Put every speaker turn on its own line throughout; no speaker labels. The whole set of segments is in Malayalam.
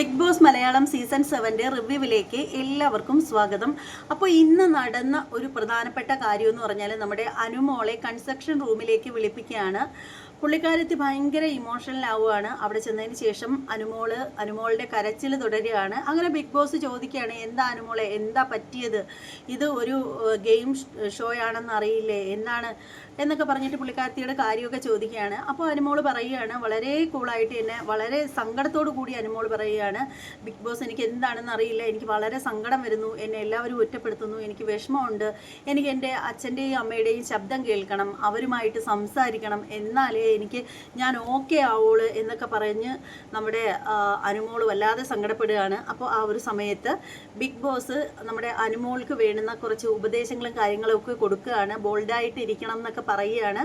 ബിഗ് ബോസ് മലയാളം സീസൺ സെവന്റെ റിവ്യൂവിലേക്ക് എല്ലാവർക്കും സ്വാഗതം. അപ്പോൾ ഇന്ന് നടന്ന ഒരു പ്രധാനപ്പെട്ട കാര്യം എന്ന് പറഞ്ഞാൽ നമ്മുടെ അനുമോളെ കൺസ്ട്രക്ഷൻ റൂമിലേക്ക് വിളിപ്പിക്കുകയാണ്. പുള്ളിക്കാരത്തി ഭയങ്കര ഇമോഷണൽ ആവുകയാണ്. അവിടെ ചെന്നതിന് ശേഷം അനുമോൾ അനുമോളുടെ കരച്ചിൽ തുടരുകയാണ്. അങ്ങനെ ബിഗ് ബോസ് ചോദിക്കുകയാണ് എന്താ അനുമോളെ എന്താ പറ്റിയത്? ഇത് ഒരു ഗെയിം ഷോ ആണെന്ന് അറിയില്ലേ? എന്താണ് എന്നൊക്കെ പറഞ്ഞിട്ട് പുള്ളിക്കാരത്തിയുടെ കാര്യമൊക്കെ ചോദിക്കുകയാണ്. അപ്പോൾ അനുമോൾ പറയുകയാണ് വളരെ കൂളായിട്ട് എന്നെ വളരെ സങ്കടത്തോടു കൂടി അനുമോൾ പറയുകയാണ് ബിഗ് ബോസ് എനിക്ക് എന്താണെന്ന് അറിയില്ല. എനിക്ക് വളരെ സങ്കടം വരുന്നു. എന്നെ എല്ലാവരും ഒറ്റപ്പെടുത്തുന്നു. എനിക്ക് വിഷമമുണ്ട്. എനിക്ക് എന്റെ അച്ഛന്റെയും അമ്മയുടെയും ശബ്ദം കേൾക്കണം. അവരുമായിട്ട് സംസാരിക്കണം. എന്നാലേ എനിക്ക് ഞാൻ ഓക്കെ ആവുള്ളൂ എന്നൊക്കെ പറഞ്ഞ് നമ്മുടെ അനുമോൾ വല്ലാതെ സങ്കടപ്പെടുകയാണ്. അപ്പോൾ ആ ഒരു സമയത്ത് ബിഗ് ബോസ് നമ്മുടെ അനുമോൾക്ക് വേണ്ടുന്ന കുറച്ച് ഉപദേശങ്ങളും കാര്യങ്ങളും ഒക്കെ കൊടുക്കുകയാണ്. ബോൾഡായിട്ട് ഇരിക്കണം എന്നൊക്കെ പറയുകയാണ്.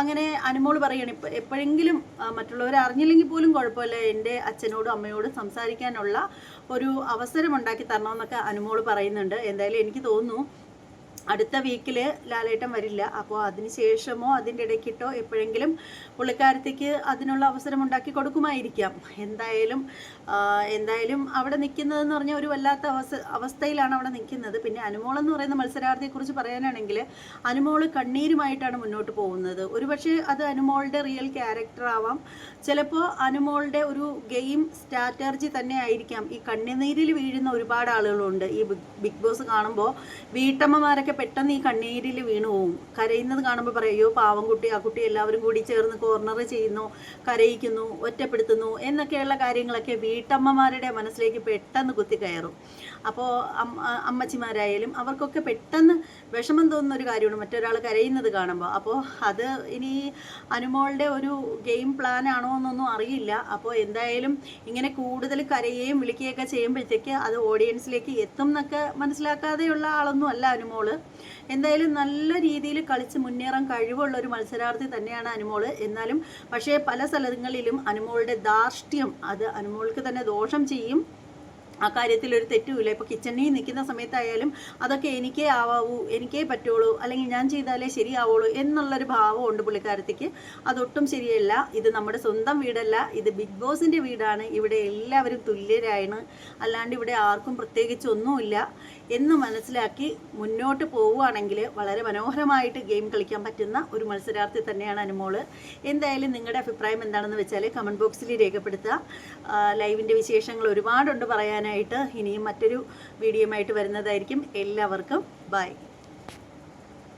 അങ്ങനെ അനുമോൾ പറയുകയാണ് ഇപ്പം എപ്പോഴെങ്കിലും മറ്റുള്ളവർ അറിഞ്ഞില്ലെങ്കിൽ പോലും കുഴപ്പമില്ല. എന്റെ അച്ഛനോടും അമ്മയോടും സംസാരിക്കാനുള്ള ഒരു അവസരം ഉണ്ടാക്കി തരണമെന്നൊക്കെ അനുമോൾ പറയുന്നുണ്ട്. എന്തായാലും എനിക്ക് തോന്നുന്നു അടുത്ത വീക്കിൽ ലാലേട്ടൻ വരില്ല. അപ്പോൾ അതിന് ശേഷമോ അതിന്റെ ഇടയ്ക്കിട്ടോ എപ്പോഴെങ്കിലും പുള്ളിക്കാരത്തേക്ക് അതിനുള്ള അവസരം ഉണ്ടാക്കി കൊടുക്കുമായിരിക്കാം. എന്തായാലും എന്തായാലും അവിടെ നിൽക്കുന്നതെന്ന് പറഞ്ഞാൽ ഒരു വല്ലാത്ത അവസ്ഥ അവസ്ഥയിലാണ് അവിടെ നിൽക്കുന്നത്. പിന്നെ അനുമോൾ എന്ന് പറയുന്ന മത്സരാർത്ഥിയെക്കുറിച്ച് പറയാനാണെങ്കിൽ അനുമോൾ കണ്ണീരുമായിട്ടാണ് മുന്നോട്ട് പോകുന്നത്. ഒരുപക്ഷെ അത് അനുമോളുടെ റിയൽ ക്യാരക്ടർ ആവാം. ചിലപ്പോൾ അനുമോളുടെ ഒരു ഗെയിം സ്ട്രാറ്റർജി തന്നെ ആയിരിക്കാം. ഈ കണ്ണുനീരിൽ വീഴുന്ന ഒരുപാട് ആളുകളുണ്ട്. ഈ ബിഗ് ബോസ് കാണുമ്പോൾ വീട്ടമ്മമാരൊക്കെ പെട്ടെന്ന് ഈ കണ്ണീരിൽ വീണു പോവും. കരയുന്നത് കാണുമ്പോൾ പറയും അയ്യോ പാവം കുട്ടി ആ കുട്ടി എല്ലാവരും കൂടി ചേർന്ന് കോർണർ ചെയ്യുന്നു കരയിക്കുന്നു ഒറ്റപ്പെടുത്തുന്നു എന്നൊക്കെയുള്ള കാര്യങ്ങളൊക്കെ വീട്ടമ്മമാരുടെ മനസ്സിലേക്ക് പെട്ടെന്ന് കുത്തി കയറും അപ്പോൾ അമ്മച്ചിമാരായാലും അവർക്കൊക്കെ പെട്ടെന്ന് വിഷമം തോന്നുന്ന ഒരു കാര്യമാണ് മറ്റൊരാൾ കരയുന്നത് കാണുമ്പോൾ അപ്പോൾ അത് ഇനി അനുമോളുടെ ഒരു ഗെയിം പ്ലാൻ ആണോ എന്നൊന്നും അറിയില്ല. അപ്പോൾ എന്തായാലും ഇങ്ങനെ കൂടുതൽ കരയുകയും വിളിക്കുകയൊക്കെ ചെയ്യുമ്പോഴത്തേക്ക് അത് ഓഡിയൻസിലേക്ക് എത്തും എന്നൊക്കെ മനസ്സിലാക്കാതെയുള്ള ആളൊന്നും അല്ല അനുമോൾ. എന്തായാലും നല്ല രീതിയിൽ കളിച്ച് മുന്നേറാൻ കഴിവുള്ള ഒരു മത്സരാർത്ഥി തന്നെയാണ് അനുമോൾ. എന്നാലും പക്ഷേ പല സ്ഥലങ്ങളിലും അനുമോളുടെ ധാർഷ്ട്യം അത് അനുമോൾക്ക് തന്നെ ദോഷം ചെയ്യും. ആ കാര്യത്തിൽ ഒരു തെറ്റുമില്ല. ഇപ്പോൾ കിച്ചണിൽ നിൽക്കുന്ന സമയത്തായാലും അതൊക്കെ എനിക്കേ ആവാവൂ എനിക്കേ പറ്റുള്ളൂ അല്ലെങ്കിൽ ഞാൻ ചെയ്താലേ ശരിയാവുള്ളൂ എന്നുള്ളൊരു ഭാവമുണ്ട് പുള്ളിക്കാരത്തേക്ക്. അതൊട്ടും ശരിയല്ല. ഇത് നമ്മുടെ സ്വന്തം വീടല്ല. ഇത് ബിഗ് ബോസിന്റെ വീടാണ്. ഇവിടെ എല്ലാവരും തുല്യരായാണ് അല്ലാണ്ട് ഇവിടെ ആർക്കും പ്രത്യേകിച്ച് ഒന്നുമില്ല. എന്ന് മനസ്സിലാക്കി മുന്നോട്ട് പോവുകയാണെങ്കിൽ വളരെ മനോഹരമായിട്ട് ഗെയിം കളിക്കാൻ പറ്റുന്ന ഒരു മത്സരാർത്ഥി തന്നെയാണ് അനുമോൾ. എന്തായാലും നിങ്ങളുടെ അഭിപ്രായം എന്താണെന്ന് വെച്ചാൽ കമന്റ് ബോക്സിൽ രേഖപ്പെടുത്തുക. ലൈവിന്റെ വിശേഷങ്ങൾ ഒരുപാടുണ്ട് പറയാനായിട്ട് ഇനിയും മറ്റൊരു വീഡിയോയുമായിട്ട് വരുന്നതായിരിക്കും. എല്ലാവർക്കും ബൈ.